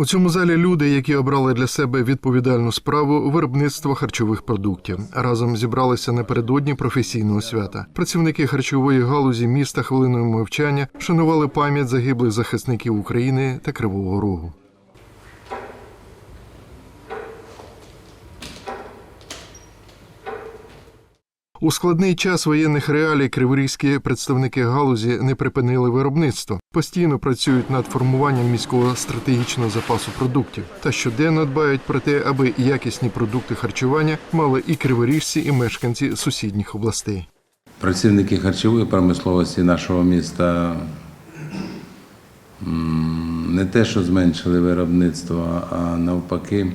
У цьому залі люди, які обрали для себе відповідальну справу виробництва харчових продуктів, разом зібралися напередодні професійного свята. Працівники харчової галузі міста хвилиною мовчання вшанували пам'ять загиблих захисників України та Кривого Рогу. У складний час воєнних реалій криворізькі представники галузі не припинили виробництво, постійно працюють над формуванням міського стратегічного запасу продуктів та щоденно дбають про те, аби якісні продукти харчування мали і криворіжці, і мешканці сусідніх областей. Працівники харчової промисловості нашого міста не те, що зменшили виробництво, а навпаки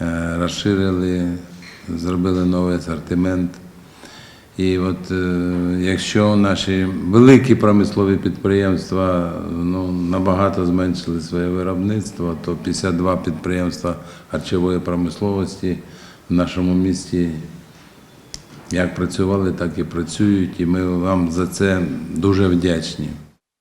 е, розширили, зробили новий асортимент. І от е, якщо наші великі промислові підприємства ну, набагато зменшили своє виробництво, то 52 підприємства харчової промисловості в нашому місті як працювали, так і працюють, і ми вам за це дуже вдячні.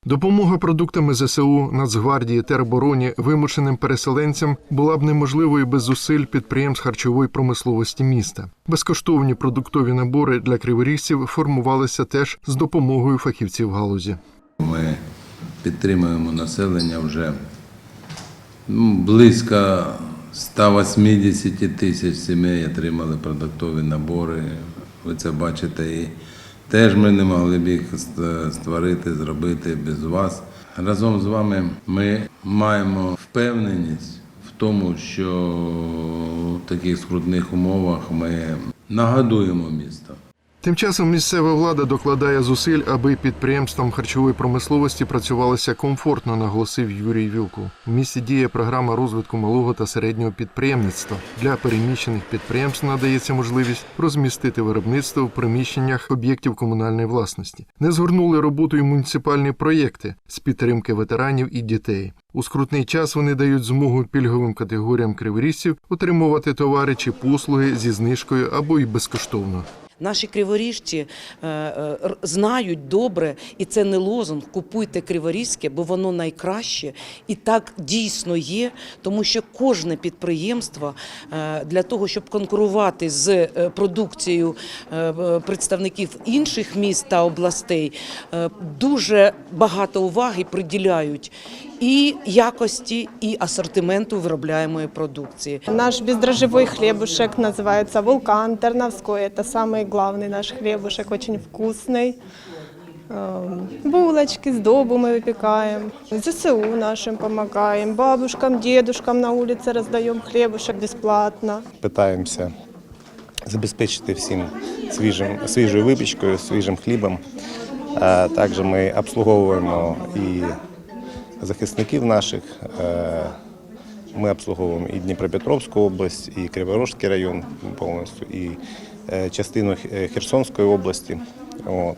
Допомога продуктами ЗСУ, Нацгвардії, теробороні вимушеним переселенцям була б неможливою без зусиль підприємств харчової промисловості міста. Безкоштовні продуктові набори для криворіжців формувалися теж з допомогою фахівців галузі. Ми підтримуємо населення вже ну, близько 180 тисяч сімей отримали продуктові набори. Ви це бачите. І теж ми не могли б їх створити, зробити без вас. Разом з вами ми маємо впевненість в тому, що в таких скрутних умовах ми нагадуємо місто. Тим часом місцева влада докладає зусиль, аби підприємствам харчової промисловості працювалося комфортно, наголосив Юрій Вілку. У місті діє програма розвитку малого та середнього підприємництва. Для переміщених підприємств надається можливість розмістити виробництво в приміщеннях об'єктів комунальної власності. Не згорнули роботу й муніципальні проєкти з підтримки ветеранів і дітей. У скрутний час вони дають змогу пільговим категоріям криворіжців отримувати товари чи послуги зі знижкою або й безкоштовно. Наші криворіжці е, е, знають добре, і це не лозунг купуйте криворізьке, бо воно найкраще. І так дійсно є, тому що кожне підприємство е, для того, щоб конкурувати з продукцією представників інших міст та областей, дуже багато уваги приділяють і якості, і асортименту виробляємої продукції. Наш бездрожжевой хлебушек называется «Вулкан Терновской». Это самый главный наш хлебушек, очень вкусный. Эм, Булочки, сдобу мы выпекаем. ЗСУ нашим помогаем. Бабушкам, дедушкам на улице раздаем хлебушек бесплатно. Питаємося забезпечити всім свіжим, свіжою випічкою, свіжим хлібом. Е, Також ми обслуговуємо і захисників наших. Е, Ми обслуговуємо і Дніпропетровську область, і Криворожський район повністю, і е, частину Херсонської області. От.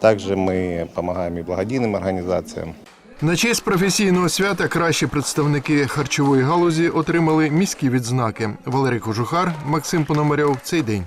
Також ми допомагаємо і благодійним організаціям. На честь професійного свята кращі представники харчової галузі отримали міські відзнаки. Валерій Кожухар, Максим Пономарьов. Цей день.